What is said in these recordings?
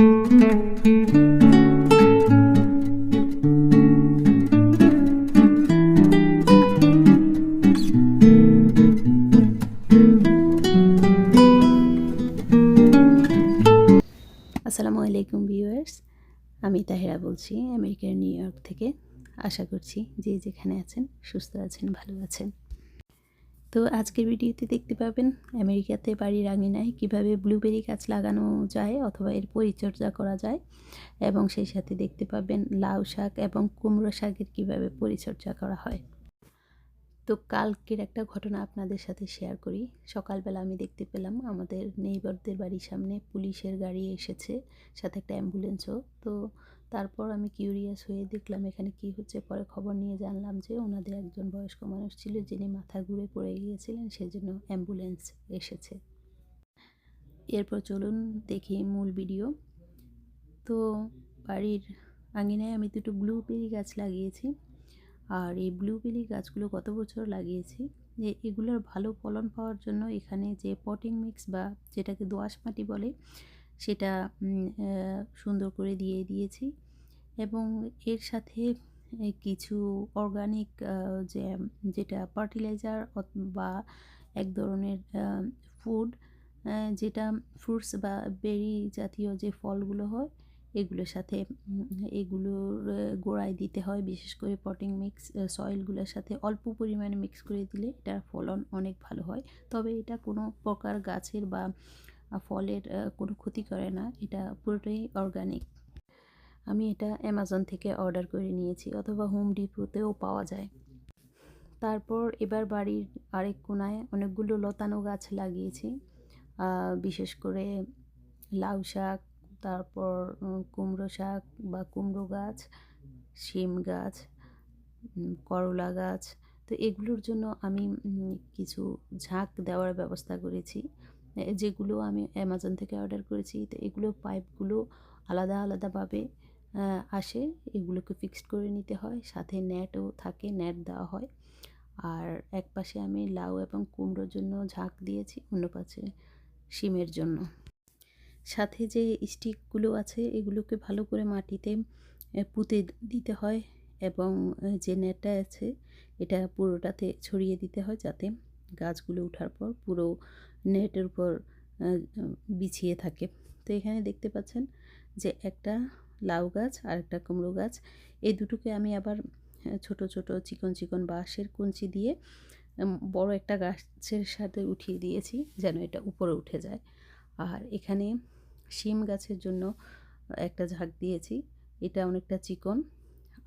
আসসালামু আলাইকুম ভিউয়ার্স। আমি তাহেরা বলছি, আমেরিকার নিউ ইয়র্ক থেকে। আশা করছি যে যেখানে আছেন সুস্থ আছেন, ভালো আছেন। তো আজকের ভিডিওতে দেখতে পাবেন আমেরিকাতে বাড়ির আঙিনায় কীভাবে ব্লুবেরি গাছ লাগানো যায় অথবা এর পরিচর্যা করা যায়। এবং সেই সাথে দেখতে পাবেন লাউ শাক এবং কুমড়ো শাকের কীভাবে পরিচর্যা করা হয়। তো কালকের একটা ঘটনা আপনাদের সাথে শেয়ার করি। সকালবেলা আমি দেখতে পেলাম আমাদের নেইবারদের বাড়ির সামনে পুলিশের গাড়ি এসেছে, সাথে একটা অ্যাম্বুলেন্সও। তো তারপর আমি কিউরিয়াস হয়ে দেখলাম এখানে কি হচ্ছে, পরে খবর নিয়ে জানলাম যে ওনাদের একজন বয়স্ক মানুষ ছিল যিনি মাথা ঘুরে পড়ে গিয়েছিলেন, সেজন্য অ্যাম্বুলেন্স এসেছে। এরপর চলুন দেখি মূল ভিডিও তো বাড়ির আঙিনায় আমি দুটো ব্লুবেরি গাছ লাগিয়েছি। আর এই ব্লুবেরি গাছগুলো গত বছর লাগিয়েছি। যে এগুলোর ভালো ফলন পাওয়ার জন্য এখানে যে পটিং মিক্স বা যেটাকে দোআঁশ মাটি বলে, সেটা সুন্দর করে দিয়ে দিয়েছি। এবং এর সাথে কিছু অর্গানিক যে যেটা ফার্টিলাইজার বা এক ধরনের ফুড যেটা ফ্রুটস বা বেরি জাতীয় যে ফলগুলো হয় এগুলোর সাথে এগুলোর গোড়ায় দিতে হয়। বিশেষ করে পটিং মিক্স সয়েলগুলোর সাথে অল্প পরিমাণে মিক্স করে দিলে এটার ফলন অনেক ভালো হয়। তবে এটা কোনো প্রকার গাছের বা ফলের কোনো ক্ষতি করে না। এটা পুরোটাই অর্গানিক আমি এটা অ্যামাজন থেকে অর্ডার করে নিয়েছি অথবা হোম ডিপোতেও পাওয়া যায়। তারপর এবার বাড়ির আরেক কোনায় অনেকগুলো লতানো গাছ লাগিয়েছি। বিশেষ করে লাউ শাক তারপর কুমড়ো শাক বা কুমড়ো গাছ, শিম গাছ করলা গাছ। তো এগুলোর জন্য আমি কিছু ঝাঁক দেওয়ার ব্যবস্থা করেছি। যেগুলো আমি অ্যামাজন থেকে অর্ডার করেছি। তো এগুলো পাইপগুলো আলাদা আলাদাভাবে আসে। এগুলোকে ফিক্সড করে নিতে হয়। সাথে নেটও থাকে, নেট দেওয়া হয়। আর এক পাশে আমি লাউ এবং কুমড়োর জন্য ঝাঁক দিয়েছি, অন্য পাশে শিমের জন্য। সাথে যে স্টিকগুলো আছে, এগুলোকে ভালো করে মাটিতে পুঁতে দিতে হয় এবং যে নেটটা আছে, এটা পুরোটাতে ছড়িয়ে দিতে হয় যাতে গাছগুলো ওঠার পর পুরো নেটের উপর বিছিয়ে থাকে। তো এখানে দেখতে পাচ্ছেন যে একটা লাউ গাছ আর একটা কুমড়ো গাছ। এই দুটোকে আমি আবার ছোট ছোট চিকন চিকন বাঁশের কঞ্চি দিয়ে বড় একটা গাছের সাথে উঠিয়ে দিয়েছি যেন এটা উপরে উঠে যায়। আর এখানে শিম গাছের জন্য একটা ঝাঁক দিয়েছি। এটা অনেকটা চিকন।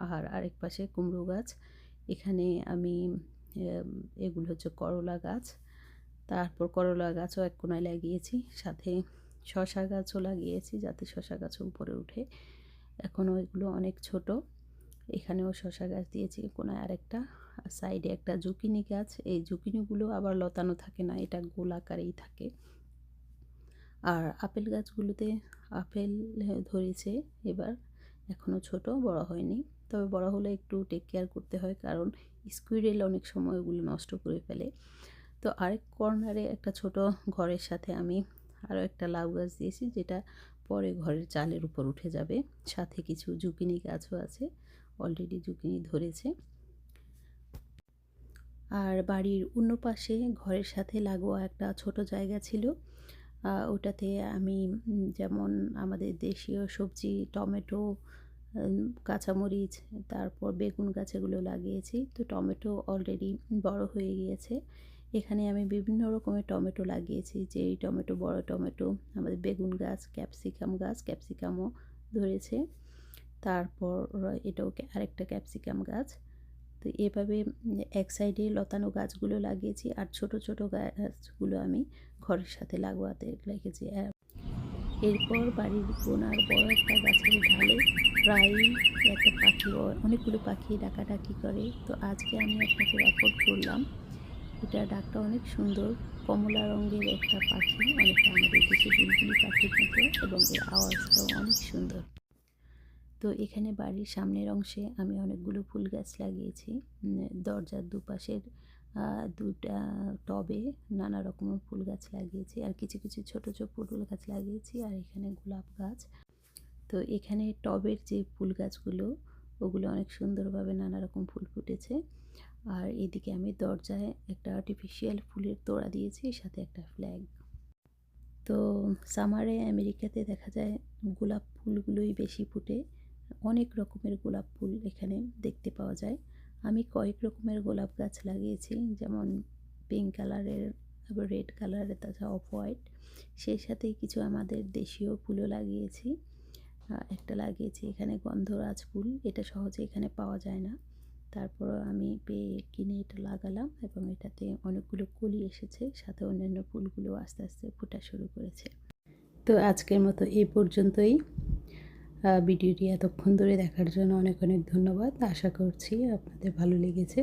আর আরেক পাশে কুমড়ো গাছ। এখানে আমি এগুলো হচ্ছে করলা গাছ। তারপর করলা গাছও এক কোনায় লাগিয়েছি। সাথে শশা গাছও লাগিয়েছি যাতে শশা গাছও উপরে উঠে। এখনও এগুলো অনেক ছোট। এখানেও শশা গাছ দিয়েছি কোনায় আরেকটা। সাইডে একটা জুকিনি গাছ। এই জুকিনিগুলো আবার লতানো থাকে না। এটা গোল আকারেই থাকে। আর আপেল গাছগুলোতে আপেল ধরেছে এবার এখনও ছোট, বড় হয়নি। তবে বড় হলে একটু টেক কেয়ার করতে হয়, কারণ স্কুইরেল অনেক সময় ওগুলো নষ্ট করে ফেলে। তো আরেক কর্নারে একটা ছোট ঘরের সাথে আমি আরও একটা লাউ গাছ দিয়েছি, যেটা পরে ঘরের চালের উপর উঠে যাবে। সাথে কিছু জুকিনি গাছও আছে অলরেডি জুকিনি ধরেছে। আর বাড়ির অন্য পাশে ঘরের সাথে লাগোয়া একটা ছোট জায়গা ছিল ওটাতে আমি যেমন আমাদের দেশীয় সবজি, টমেটো কাঁচামরিচ, তারপর বেগুন গাছ এগুলো লাগিয়েছি। তো টমেটো অলরেডি বড় হয়ে গিয়েছে। এখানে আমি বিভিন্ন রকমের টমেটো লাগিয়েছি। যে এই টমেটো বড় টমেটো, আমাদের বেগুন গাছ, ক্যাপসিকাম গাছ, ক্যাপসিকামও ধরেছে। তারপর এটাও আরেকটা ক্যাপসিকাম গাছ। তো এভাবে এক সাইডে লতানো গাছগুলো লাগিয়েছি আর ছোট ছোট গাছগুলো আমি ঘরের সাথে লাগোয়াতে রেখেছি। এরপর বাড়ির কোনার বড় একটা গাছের ঢালে প্রায়ই একটা পাখি, অনেকগুলো পাখি ডাকাডাকি করে। তো আজকে আমি আপনাকে রেকর্ড করলাম, এটা ডাকটা অনেক সুন্দর, কমলা রঙের একটা পাখি, অনেকটা আমাদের দেশে বুলবুলি পাখির মতো এবং এর আওয়াজটাও অনেক সুন্দর। তো এখানে বাড়ির সামনের অংশে আমি অনেকগুলো ফুল গাছ লাগিয়েছি। দরজার দুপাশের দুটা টবে নানা রকমের ফুল গাছ লাগিয়েছি আর কিছু কিছু ছোট ছোট ফুল গাছ লাগিয়েছি আর এখানে গোলাপ গাছ। তো এখানে টবের যে ফুল গাছগুলো, ওগুলো অনেক সুন্দরভাবে নানা রকম ফুল ফুটেছে। আর এদিকে আমি দরজায় একটা আর্টিফিশিয়াল ফুলের তোড়া দিয়েছি সাথে একটা ফ্ল্যাগ তো সামারে আমেরিকাতে দেখা যায় গোলাপ ফুলগুলোই বেশি ফুটে। অনেক রকমের গোলাপ ফুল এখানে দেখতে পাওয়া যায়। আমি কয়েক রকমের গোলাপ গাছ লাগিয়েছি, যেমন পিঙ্ক কালারের আবার রেড কালারের তাছাড়া অফ হোয়াইট সেই সাথে কিছু আমাদের দেশীয় ফুলও লাগিয়েছি। একটা লাগিয়েছি এখানে গন্ধরাজ ফুল, এটা সহজে এখানে পাওয়া যায় না। তারপর আমি পেয়ে কিনে এটা লাগালাম এবং এটাতে অনেকগুলো কলি এসেছে, সাথে অন্যান্য ফুলগুলো আস্তে আস্তে ফোটা শুরু করেছে। তো আজকের মতো এই পর্যন্তই। ভিডিওটি এতক্ষণ ধরে দেখার জন্য অনেক অনেক ধন্যবাদ। আশা করছি আপনাদের ভালো লেগেছে।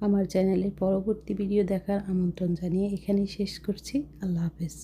আমার চ্যানেলের পরবর্তী ভিডিও দেখার আমন্ত্রণ জানিয়ে এখানেই শেষ করছি। আল্লাহ হাফেজ।